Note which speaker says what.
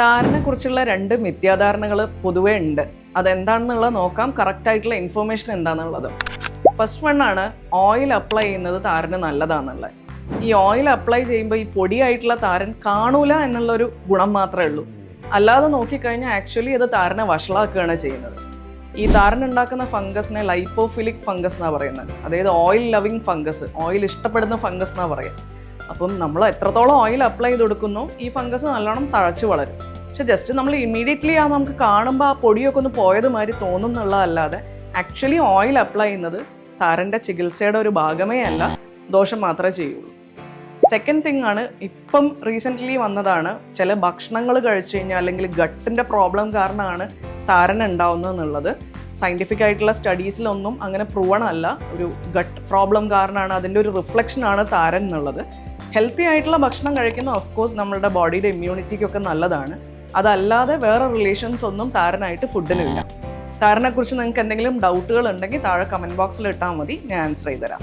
Speaker 1: താരനെ കുറിച്ചുള്ള രണ്ട് മിഥ്യാധാരണകൾ പൊതുവേ ഉണ്ട്. അതെന്താണെന്നുള്ള നോക്കാം. കറക്റ്റ് ആയിട്ടുള്ള ഇൻഫർമേഷൻ എന്താണെന്നുള്ളത്. ഫസ്റ്റ് വണ്ണാണ് ഓയിൽ അപ്ലൈ ചെയ്യുന്നത് താരന് നല്ലതാണെന്നുള്ളത്. ഈ ഓയിൽ അപ്ലൈ ചെയ്യുമ്പോൾ ഈ പൊടിയായിട്ടുള്ള താരൻ കാണൂല എന്നുള്ളൊരു ഗുണം മാത്രമേ ഉള്ളൂ. അല്ലാതെ നോക്കിക്കഴിഞ്ഞാൽ ആക്ച്വലി അത് താരനെ വഷളാക്കുകയാണ് ചെയ്യുന്നത്. ഈ താരൻ ഉണ്ടാക്കുന്ന ഫംഗസിനെ ലൈപ്പോഫിലിക് ഫംഗസ് എന്നാണ് പറയുന്നത്. അതായത് ഓയിൽ ലവിങ് ഫംഗസ് ഓയിൽ ഇഷ്ടപ്പെടുന്ന ഫംഗസ് എന്നാണ് പറയുക അപ്പം നമ്മൾ എത്രത്തോളം ഓയിൽ അപ്ലൈ ചെയ്ത് കൊടുക്കുന്നു ഈ ഫംഗസ് നല്ലോണം തഴച്ചു വളരും. പക്ഷെ ജസ്റ്റ് നമ്മൾ ഇമ്മീഡിയറ്റ്ലി ആ നമുക്ക് കാണുമ്പോൾ ആ പൊടിയൊക്കെ ഒന്ന് പോയത് മാതിരി തോന്നുന്നുള്ളതല്ലാതെ ആക്ച്വലി ഓയിൽ അപ്ലൈ ചെയ്യുന്നത് താരന്റെ ചികിത്സയുടെ ഒരു ഭാഗമേ അല്ല ദോഷം മാത്രമേ ചെയ്യുള്ളൂ. സെക്കൻഡ് തിങ് ആണ് ഇപ്പം റീസെന്റ്ലി വന്നതാണ് ചില ഭക്ഷണങ്ങൾ കഴിച്ചു കഴിഞ്ഞാൽ അല്ലെങ്കിൽ ഗട്ടിന്റെ പ്രോബ്ലം കാരണമാണ് താരൻ ഉണ്ടാവുന്നത് എന്നുള്ളത്. സയന്റിഫിക് ആയിട്ടുള്ള സ്റ്റഡീസിലൊന്നും അങ്ങനെ പ്രൂവണമല്ല ഒരു ഗട്ട് പ്രോബ്ലം കാരണമാണ് അതിന്റെ ഒരു റിഫ്ലക്ഷൻ ആണ് താരൻ എന്നുള്ളത്. ഹെൽത്തി ആയിട്ടുള്ള ഭക്ഷണം കഴിക്കുന്ന ഓഫ് കോഴ്സ് നമ്മളുടെ ബോഡിയുടെ ഇമ്മ്യൂണിറ്റിക്കൊക്കെ നല്ലതാണ്. അതല്ലാതെ വേറെ റിലേഷൻസ് ഒന്നും താരനായിട്ട് ഫുഡിനില്ല താരനെക്കുറിച്ച് നിങ്ങൾക്ക് എന്തെങ്കിലും ഡൗട്ടുകൾ ഉണ്ടെങ്കിൽ താഴെ കമന്റ് ബോക്സിൽ ഇട്ടാൽ മതി. ഞാൻ ആൻസർ ചെയ്തുതരാം.